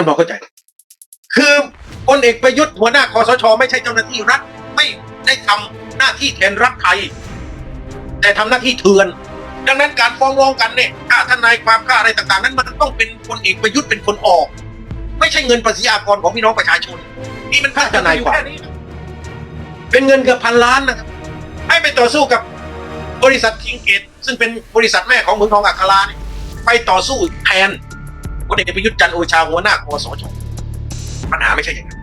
านบอกเข้าใจ คือพลเอกประยุทธ์หัวหน้าคอสช ไม่ใช่เจ้าหน้าที่รัฐ ไม่ได้ทำหน้าที่แทนรัฐไทย แต่ทำหน้าที่เถื่อน ดังนั้นการฟ้องร้องกันเนี่ยค่าทนายความค่าอะไรต่างๆ นั้นมันต้องเป็นพลเอกประยุทธ์เป็นคนออก ไม่ใช่เงินภาษีอากรของพี่น้องประชาชน นี่มันค่าทนายความเป็นเงินเกือบพันล้านนะครับให้ไปต่อสู้กับบริษัทคิงเกตซึ่งเป็นบริษัทแม่ของเมืองทองอัคราเนี่ยไปต่อสู้แทน พลเอกประยุทธ์จันโอชาหัวหน้าคอสชปัญหาไม่ใช่อย่างนั้น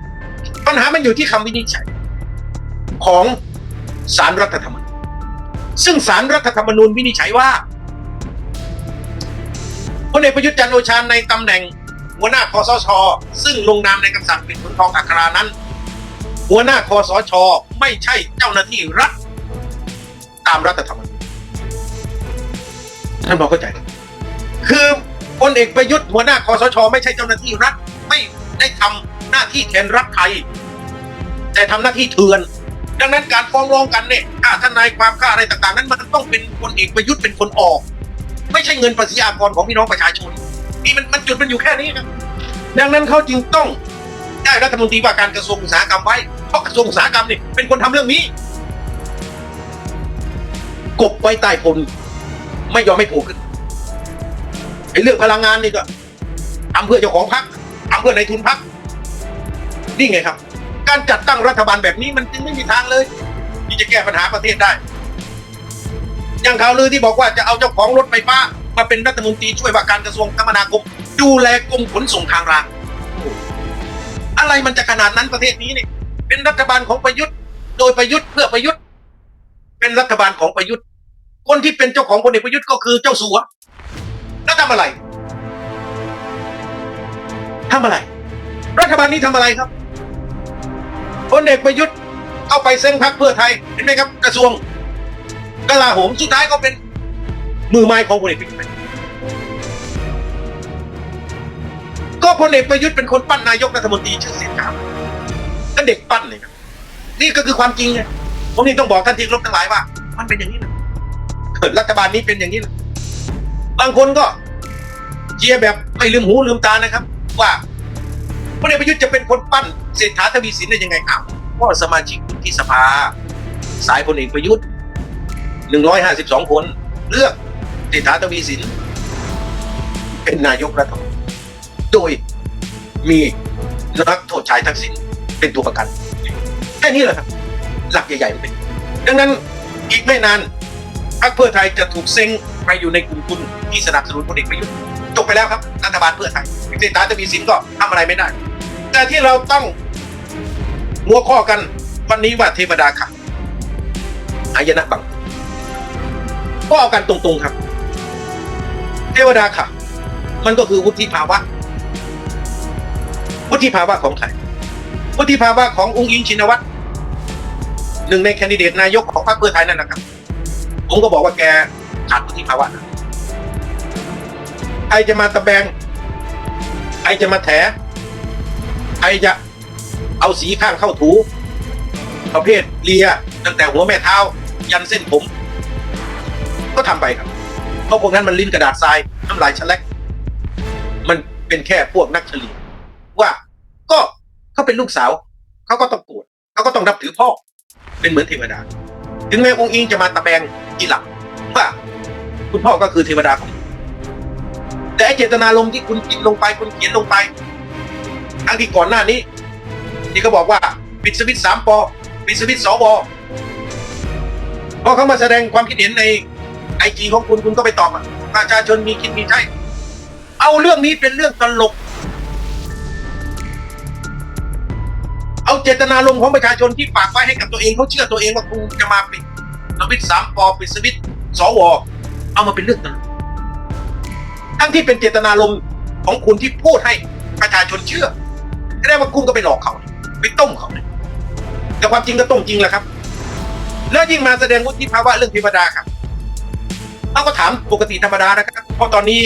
ปัญหามันอยู่ที่คำวินิจฉัย ของสารรัฐธรรมนูญซึ่งสารรัฐธรรมนูญวินิจฉัยว่าพลเอกประยุทธ์จันโอชาในตำแหน่งหัวหน้าคอสช ซึ่งลงนามในคำสั่งปิดเมืองทองอัครานั้น หัวหน้าคอสช ไม่ใช่เจ้าหน้าที่รัฐตามรัฐธรรมนูญท่านบอกเข้าใจ คือ พลเอกประยุทธ์หัวหน้าคอสช ไม่ใช่เจ้าหน้าที่รัฐไม่ได้ทำหน้าที่แทนรัฐไทย แต่ทำหน้าที่เถื่อน ดังนั้นการฟ้องร้องกันเนี่ยค่าทนายความค่าอะไรต่างๆ นั้นมันต้องเป็นพลเอกประยุทธ์เป็นคนออก ไม่ใช่เงินภาษีอากรของพี่น้องประชาชนนี่มันมันจุดมันอยู่แค่นี้ครับดังนั้นเขาจึงต้องได้รัฐมนตรีว่าการกระทรวงอุตสาหกรรมไว้เพราะกระทรวงอุตสาหกรรมนี่ยเป็นคนทำเรื่องนี้ กบไว้ใต้พลไม่ยอมไม่โผล่ขึ้น อ้เรื่องพลังงานนี่ก็ทำเพื่อเจ้าของพรรคทำเพื่อในทุนพรรคนี่ไงครับ การจัดตั้งรัฐบาลแบบนี้มันจึงไม่มีทางเลย ที่จะแก้ปัญหาประเทศได้ อย่างข่าวลือที่บอกว่าจะเอาเจ้าของรถไฟฟ้ามาเป็นรัฐมนตรีช่วยว่าการกระทรวงคมนาคม ดูแลกรมขนส่งทางราง อะไรมันจะขนาดนั้นประเทศนี้เนี่ยเป็นรัฐบาลของประยุทธ์ โดยประยุทธ์เพื่อประยุทธ์ เป็นรัฐบาลของประยุทธ์ คนที่เป็นเจ้าของพลเอกประยุทธ์ก็คือเจ้าสัว แล้วทำอะไรทำอะไร รัฐบาลนี้ทำอะไรครับพลเอกประยุทธ์เข้าไปเซ็งพักเพื่อไทยเห็นไหมครับ กระทรวงกลาโหมสุดท้ายก็เป็นมือไม้ของพลเอกประยุทธ์ก็พลเอกประยุทธ์เป็นคนปั้นนายกรัฐมนตรีชื่อเสียงขาวก็เด็กปั้นเลยครับนี่ก็คือความจริงไงผมนี่ต้องบอกท่านที่รบทั้งหลายว่า มันเป็นอย่างนี้นะรัฐบาลนี้เป็นอย่างนี้นะ บางคนก็เชียร์แบบไม่ลืมหูลืมตานะครับ ว่าพลเอกประยุทธ์จะเป็นคนปั้นเศรษฐาทวีสินได้ยังไงอ้าวก็สมาชิกวุฒิสภา สายพลเอกประยุทธ์หนึ่งร้อยห้าสิบสองคน เลือกเศรษฐาทวีสิน เป็นนายกรัฐมนตรีโดยมีนักโทษชายทักษิณเป็นตัวประกัน แค่นี้แหละครับ หลักใหญ่ๆมันเป็น ดังนั้นอีกไม่นานพรรคเพื่อไทยจะถูกเซ็ง ไปอยู่ในกลุ่มทุนที่สนับสนุนพลเอกประยุทธ์จบไปแล้วครับรัฐบาลเพื่อไทยเศรษฐาทวีสินก็ทำอะไรไม่ได้ แต่ที่เราต้องหัวข้อกันวันนี้ว่าเทวดาค่ะอายนะบัง ก็เอากันตรงๆครับ เทวดาค่ะมันก็คือวุฒิภาวะ วุฒิภาวะของใครวุฒิภาวะขององค์อิงชินวัตรหนึ่งในแคนดิเดตนายกของพรรคเพื่อไทยนั่นนะครับ ผมก็บอกว่าแก ขาดวุฒิภาวะใครจะมาตะแบงใครจะมาแถใครจะเอาสีข้างเข้าถู ประเภทเลียตั้งแต่หัวแม่เท้า ยันเส้นผม ก็ทำไปครับ เพราะพวกนั้นมันลิ้นกระดาษทรายน้ำลายฉลักมันเป็นแค่พวกนักเฉลี่ยว่าก็เขาเป็นลูกสาวเขาก็ต้องโกรธเขาก็ต้องนับถือพ่อ เป็นเหมือนเทวดา ถึงแม้องค์อิงจะมาตะแบงกีหลักว่า คุณพ่อก็คือเทวดาของแต่เจตนารมที่คุณกินลงไปคุณเขียนลงไปทั้งที่ก่อนหน้านี้ที่เขาบอกว่าปิดสวิตช์สามปอปิดสวิตช์สวพอเขามาแสดงความคิดเห็นในไอจีของคุณคุณก็ไปตอบประชาชนมีคิดมีใช่เอาเรื่องนี้เป็นเรื่องตลก เอาเจตนารมของประชาชนที่ฝากไว้ให้กับตัวเองเขาเชื่อตัวเองว่าคุณจะมาปิดสวิตช์สามปอปิดสวิตช์สว เอามาเป็นเรื่องตลกทั้งที่เป็นเจตนารมณ์ของคุณที่พูดให้ประชาชนเชื่อแสดงว่าคุณก็ไปหลอกเขาไปต้มเขาเนี่ยแต่ความจริงก็ต้มจริงแหละครับ แล้วยิ่งมาแสดงวุฒิภาวะเรื่องเทวดาครับเขาก็ถามปกติธรรมดานะครับ เพราะตอนนี้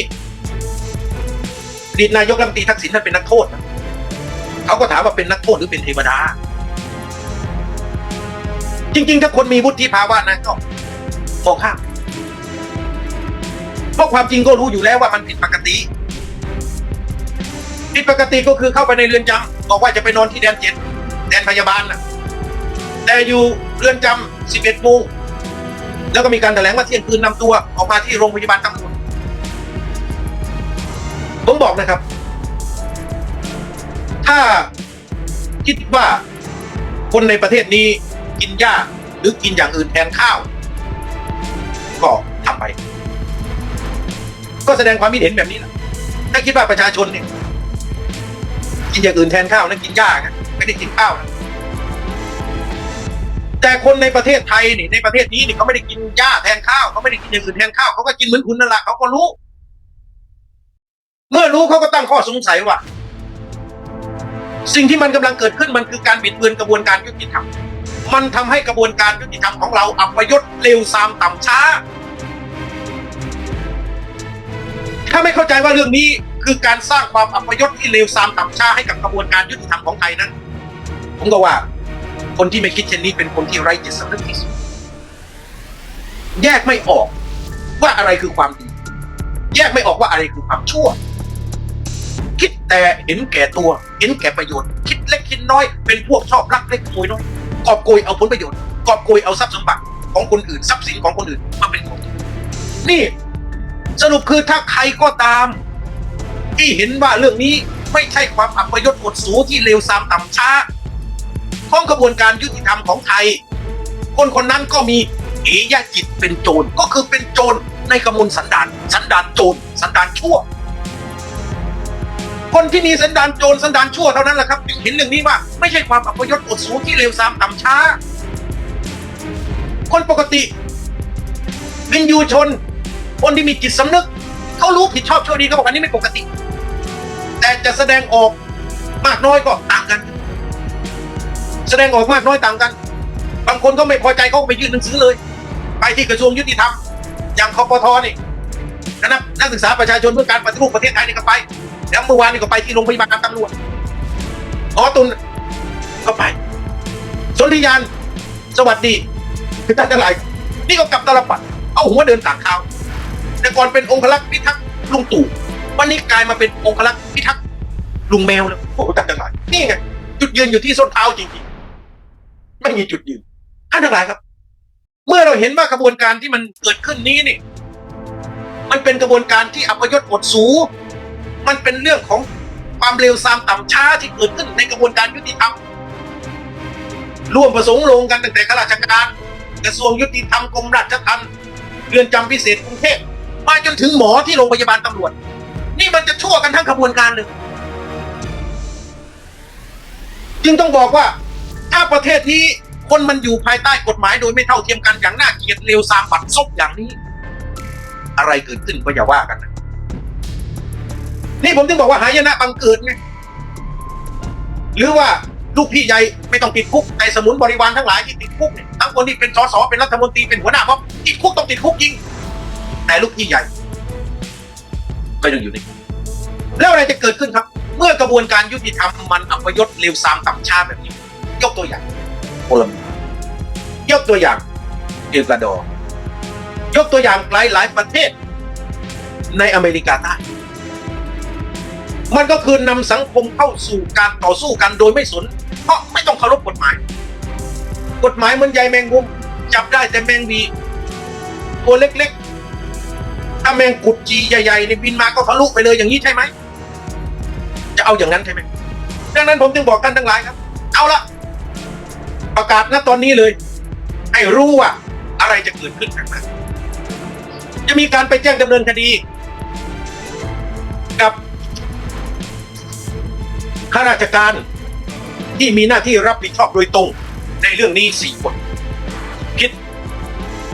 อดีตนายกรัฐมนตรีทักษิณท่านเป็นนักโทษนะเขาก็ถามว่าเป็นนักโทษหรือเป็นเทวดา จริง ๆ ถ้าคนมีวุฒิภาวะนะก็มองข้าม เพราะความจริงก็รู้อยู่แล้วว่ามันผิดปกติ ผิดปกติก็คือเข้าไปในเรือนจำบอกว่าจะไปนอนที่แดนเจ็ดแดนพยาบาลนะแต่อยู่เรือนจำ11โมงแล้วก็มีการแถลงว่าเที่ยงคืนนำตัวออกมาที่โรงพยาบาลตำรวจผมบอกนะครับ ถ้าคิดว่าคนในประเทศนี้กินหญ้าหรือกินอย่างอื่นแทนข้าว ก็ทำไป ก็แสดงความคิดเห็นแบบนี้แหละถ้าคิดว่าประชาชนเนี่ยกินอย่างอื่นแทนข้าวนะกินหญ้านะไม่ได้กินข้าวนะแต่คนในประเทศไทยนี่ในประเทศนี้นี่เขาไม่ได้กินหญ้าแทนข้าวเขาไม่ได้กินอย่างอื่นแทนข้าวเขาก็กินเหมือนคุณนั่นแหละเขาก็รู้ เมื่อรู้เขาก็ตั้งข้อสงสัยว่า สิ่งที่มันกำลังเกิดขึ้นมันคือการบิดเบือนกระบวนการยุติธรรมมันทำให้กระบวนการยุติธรรมของเราอัปยศเร็วซามต่ำช้า ถ้าไม่เข้าใจว่าเรื่องนี้คือการสร้างความอัปยศที่เร็วซามต่ำช้าให้กับกระบวนการยุติธรรมของไทยนั้น ผมก็ว่า คนที่ไม่คิดเช่นนี้เป็นคนที่ไร้จิตสำนึกที่สุด แยกไม่ออกว่าอะไรคือความดี แยกไม่ออกว่าอะไรคือความชั่ว คิดแต่เห็นแก่ตัว เห็นแก่ประโยชน์ คิดเล็กคิดน้อย เป็นพวกชอบรักเล็กขโมยน้อยกอบโกยเอาผลประโยชน์กอบโกยเอาทรัพย์สมบัติของคนอื่นทรัพย์สินของคนอื่นมาเป็นของตัวนี่ สรุปคือถ้าใครก็ตาม ที่เห็นว่าเรื่องนี้ไม่ใช่ความอัปยศอดสูที่เลวทรามต่ำช้าของกระบวนการยุติธรรมของไทย คนคนนั้นก็มีเอยาจิตเป็นโจรก็คือเป็นโจรในกระมวลสันดานสันดานโจรสันดานชั่ว คนที่มีสันดานโจรสันดานชั่วเท่านั้นแหละครับจึงเห็นเรื่องนี้ว่าไม่ใช่ความอัปยศอดสูที่เลวทรามต่ำช้า คนปกติวินยูชน คนที่มีจิตสำนึกเขารู้ผิดชอบชั่วดีเขาบอกอันนี้ไม่ปกติ แต่จะแสดงออกมากน้อยก็ต่างกัน แสดงออกมากน้อยต่างกัน บางคนก็ไม่พอใจเขาไปยื่นหนังสือเลย ไปที่กระทรวงยุติธรรม อย่างคอปทอนี่คณะนักศึกษาประชาชนเพื่อการปฏิรูปประเทศไทยนี่ก็ไปแล้วเมื่อวานนี่ก็ไปที่โรงพยาบาลตำรวจหอตุนก็ไปสนธิยานสวัสดีคือท่านทั้งหลายนี่ก็กลับตลปัด เอาหัวเดินต่างเท้า แต่ก่อนเป็นองคลักษ์พิทักษ์ลุงตู่วันนี้กลายมาเป็นองคลักษ์พิทักษ์ลุงแมวแล้วโอ้โหท่านทั้งหลายนี่ไงจุดยืนอยู่ที่ส้นเท้าจริงๆ ไม่มีจุดยืนท่านทั้งหลายครับ เมื่อเราเห็นว่ากระบวนการที่มันเกิดขึ้นนี้นี่ มันเป็นกระบวนการที่อัปยศอดสู มันเป็นเรื่องของความเร็วซามต่ำช้าที่เกิดขึ้นในกระบวนการยุติธรรมร่วมประสงค์ลงกันตั้งแต่ข้าราชการ กระทรวงยุติธรรมกรมราชทัณฑ์เรือนจำพิเศษกรุงเทพ มาจนถึงหมอที่โรงพยาบาลตำรวจ นี่มันจะชั่วกันทั้งขบวนการเลยจึงต้องบอกว่า ถ้าประเทศนี้คนมันอยู่ภายใต้กฎหมายโดยไม่เท่าเทียมกันอย่างน่าเกลียดเลวซามบัดซบอย่างนี้ อะไรเกิดขึ้นก็อย่าว่ากันนะนี่ผมถึงบอกว่าหายนะบังเกิดไงหรือว่าลูกพี่ใหญ่ไม่ต้องติดคุกแต่สมุนบริวารทั้งหลายที่ติดคุกเนี่ยทั้งคนที่เป็นสสเป็นรัฐมนตรีเป็นหัวหน้าม็อบติดคุกต้องติดคุกจริง แต่ลูกพี่ใหญ่ ก็ยังอยู่ในคุกแล้วอะไรจะเกิดขึ้นครับ เมื่อกระบวนการยุติธรรมมันอัปยศเลวซามต่ำช้าแบบนี้ ยกตัวอย่างโคลัมเบียยกตัวอย่างเอกวาดอร์ยกตัวอย่างหลายหลายประเทศ ในอเมริกาใต้มันก็คือนำสังคมเข้าสู่การต่อสู้กันโดยไม่สน เพราะไม่ต้องเคารพกฎหมาย กฎหมายเหมันใยแมงมุมจับได้แต่แมงวีตัวเล็ก ถ้าแมงกุดจีใหญ่ๆในบินมาก็ทะลุไปเลยอย่างนี้ใช่ไหม จะเอาอย่างนั้นใช่ไหมดังนั้นผมจึงบอกท่านทั้งหลายครับ เอาละประกาศณตอนนี้เลย ให้รู้ว่า อะไรจะเกิดขึ้นข้างหน้าจะมีการไปแจ้งดำเนินคดี กับข้าราชการที่มีหน้าที่รับผิดชอบโดยตรง ในเรื่องนี้สี่คน คิด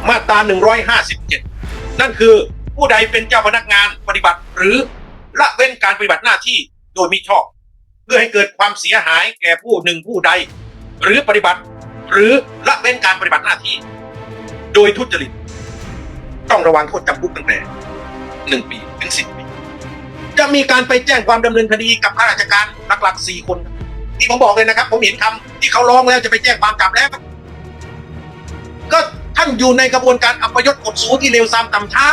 มาตรา157 นั่นคือ ผู้ใดเป็นเจ้าพนักงานปฏิบัติ หรือละเว้นการปฏิบัติหน้าที่โดยมิชอบ เพื่อให้เกิดความเสียหายแก่ผู้หนึ่งผู้ใด หรือปฏิบัติ หรือละเว้นการปฏิบัติหน้าที่ โดยทุจริต ต้องระวังโทษจำคุกตั้งแต่หนึ่งปีถึงสิบปี จะมีการไปแจ้งความดำเนินคดีกับข้าราชการหลักๆสี่คนที่ผมบอกเลยนะครับ ผมเห็นคำที่เขาร้องแล้วจะไปแจ้งความกลับแล้วก็ท่านอยู่ในกระบวนการอัปยศกดสูที่เลวซามต่ำช้า